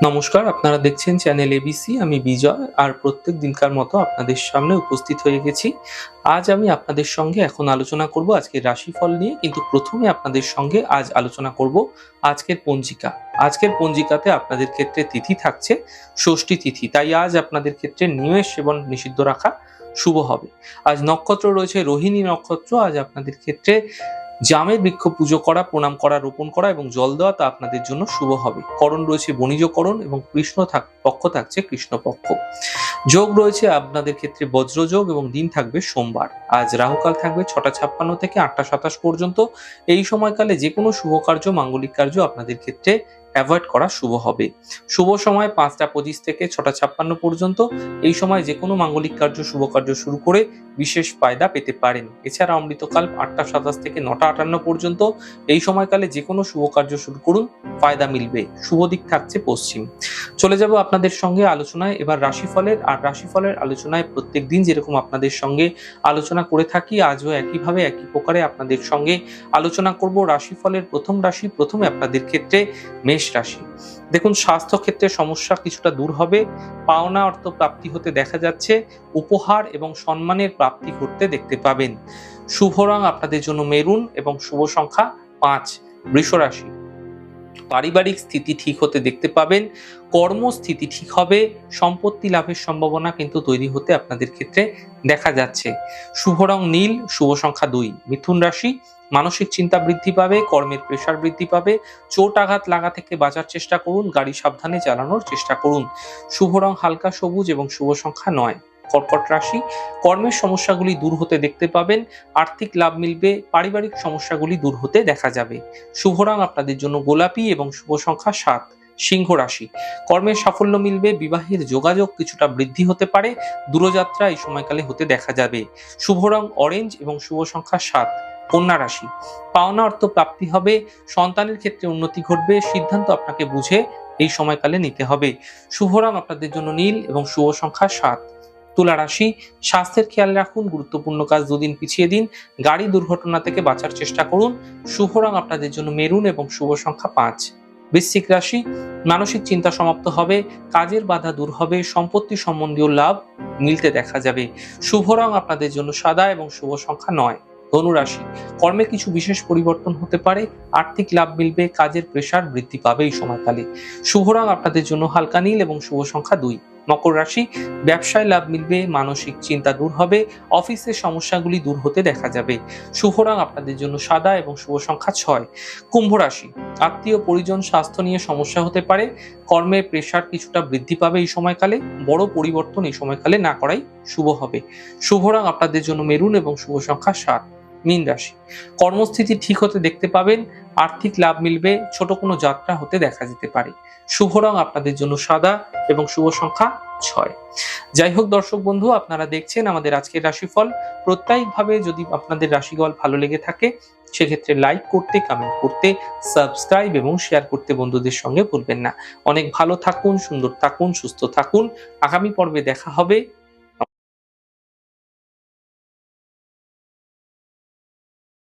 নমস্কার, আপনারা দেখছেন চ্যানেল এবিসি আমি বিজয়, আর প্রত্যেক দিনকার মতো আপনাদের সামনে উপস্থিত হয়ে গেছি। আজ আমি আপনাদের সঙ্গে এখন আলোচনা করব আজকের রাশিফল নিয়ে, কিন্তু প্রথমে আপনাদের সঙ্গে আজ আলোচনা করব আজকের পঞ্জিকা। আজকের পঞ্জিকাতে আপনাদের ক্ষেত্রে তিথি থাকছে, ষষ্ঠী তিথি, তাই আজ আপনাদের ক্ষেত্রে নিমেষ সেবন নিষিদ্ধ রাখা শুভ হবে। আজ নক্ষত্র রয়েছে, রোহিণী নক্ষত্র, আজ আপনাদের ক্ষেত্রে জামের বৃক্ষ পুজো করা, প্রণাম করা, রোপণ করা এবং জল দেওয়া তা আপনাদের জন্য শুভ হবে। করণ রয়েছে বণিজকরণ এবং কৃষ্ণ থাক পক্ষ থাকছে কৃষ্ণপক্ষ। যোগ রয়েছে আপনাদের ক্ষেত্রে বজ্রযোগ এবং দিন থাকবে সোমবার। আজ রাহুকাল থাকবে ছটা ছাপ্পান্ন থেকে আটটা সাতাশ পর্যন্ত। এই সময়কালে যে কোনো শুভ কার্য, মাঙ্গলিক কার্য আপনাদের ক্ষেত্রে অ্যাভয়েড করা শুভ হবে। শুভ সময় পাঁচটা পঁচিশ থেকে ছটা ছাপ্পান্ন পর্যন্ত। এই সময় যে কোনো মাঙ্গলিক কার্য, শুভ কার্য শুরু করে বিশেষ ফায়দা পেতে পারেন। এছাড়া অমৃতকাল আটটা, সাতাশ থেকে নটা, আটান্ন পর্যন্ত। এই সময়কালে যে কোনো শুভ কার্য শুরু করুন, ফায়দা মিলবে। শুভ দিক থাকছে পশ্চিম। চলে যাব আপনাদের সঙ্গে আলোচনায়। এবার রাশিফলের, আর রাশিফলের আলোচনায় প্রত্যেক দিন যেরকম আপনাদের সঙ্গে আলোচনা করে থাকি, আজও একইভাবে একই প্রকারে আপনাদের সঙ্গে আলোচনা করব। রাশিফলের প্রথম রাশি, প্রথমে আপনাদের ক্ষেত্রে মেষ রাশি। দেখুন স্বাস্থ্য ক্ষেত্রে সমস্যা কিছুটা দূর হবে। পাওনা অর্থ প্রাপ্তি হতে দেখা যাচ্ছে। উপহার এবং সম্মানের প্রাপ্তি ঘটতে দেখতে পাবেন। শুভ রং আপনাদের জন্য মেরুন এবং শুভ সংখ্যা পাঁচ। বৃষ রাশি পারিবারিক স্থিতি ঠিক হতে দেখতে পাবেন, কর্মস্থিতি ঠিক হবে, সম্পত্তি লাভের সম্ভাবনা কিন্তু তৈরি হতে আপনাদের ক্ষেত্রে দেখা যাচ্ছে। শুভ রং নীল, শুভ সংখ্যা দুই। মিথুন রাশি, মানসিক চিন্তা বৃদ্ধি পাবে, কর্মের প্রেশার বৃদ্ধি পাবে। চোট আঘাত লাগা থেকে বাঁচার চেষ্টা করুন, গাড়ি সাবধানে চালানোর চেষ্টা করুন। শুভ রং হালকা সবুজ এবং শুভ সংখ্যা নয়। কর্কট রাশি, কর্মের সমস্যাগুলি দূর হতে দেখতে পাবেন, আর্থিক লাভ মিলবে, পারিবারিক সমস্যাগুলি দূর হতে দেখা যাবে। শুভ রং আপনাদের জন্য গোলাপি এবং শুভ সংখ্যা সাত, সিংহ রাশি। কর্মের সাফল্য মিলবে, বিবাহের যোগাযোগ কিছুটা বৃদ্ধি হতে পারে, দূরযাত্রা এই সময়কালে হতে দেখা যাবে। শুভ রং অরেঞ্জ এবং শুভ সংখ্যা সাত, কন্যা রাশি। পাওনা অর্থ প্রাপ্তি হবে, সন্তানের ক্ষেত্রে উন্নতি ঘটবে, সিদ্ধান্ত আপনাকে বুঝে এই সময়কালে নিতে হবে। শুভ রং আপনাদের জন্য নীল এবং শুভ সংখ্যা সাত। তুলা রাশি, স্বাস্থ্যের খেয়াল রাখুন, গুরুত্বপূর্ণ কাজ দুদিন পিছিয়ে দিন, গাড়ি দুর্ঘটনা থেকে বাঁচার চেষ্টা করুন, শুভ রং আপনাদের জন্য মেরুন এবং শুভ সংখ্যা পাঁচ। বৃশ্চিক রাশি, মানসিক চিন্তা সমাপ্ত হবে, কাজের বাধা দূর হবে, সম্পত্তি সম্বন্ধীয় লাভ মিলতে দেখা যাবে, শুভ রং আপনাদের জন্য সাদা এবং শুভ সংখ্যা নয়। ধনুরাশি কর্মে কিছু বিশেষ পরিবর্তন হতে পারে, আর্থিক লাভ মিলবে, কাজের প্রেশার বৃদ্ধি পাবে এই সময়কালে। শুভ রং আপনাদের জন্য হালকা নীল এবং শুভ সংখ্যা দুই। মকর রাশি, ব্যবসায় লাভ মিলবে, মানসিক চিন্তা দূর হবে অফিসের সমস্যাগুলি দূর হতে দেখা যাবে। শুভ রং আপনাদের জন্য সাদা এবং শুভ সংখ্যা ছয়। কুম্ভ রাশি, আত্মীয়, পরিজন, স্বাস্থ্য নিয়ে সমস্যা হতে পারে কর্মের প্রেশার কিছুটা বৃদ্ধি পাবে এই সময়কালে, বড় পরিবর্তন এই সময়কালে না করাই শুভ হবে। শুভ রং আপনাদের জন্য মেরুন এবং শুভ সংখ্যা সাত। মীন রাশি। কর্মস্থিতি ঠিক হতে দেখতে পাবেন, আর্থিক লাভ মিলবে, ছোট কোনো যাত্রা হতে দেখা যেতে পারে। শুভ রং আপনাদের জন্য সাদা এবং শুভ সংখ্যা ছয়। যাই হোক দর্শক বন্ধু, আপনারা দেখছেন আমাদের আজকের রাশিফল। প্রত্যয়িকভাবে যদি আপনাদের রাশিফল ভালো লেগে থাকে, সেক্ষেত্রে লাইক করতে কমেন্ট করতে সাবস্ক্রাইব এবং শেয়ার করতে বন্ধুদের সঙ্গে ভুলবেন না। অনেক ভালো থাকুন, সুন্দর থাকুন, সুস্থ থাকুন। আগামী পর্বে দেখা হবে।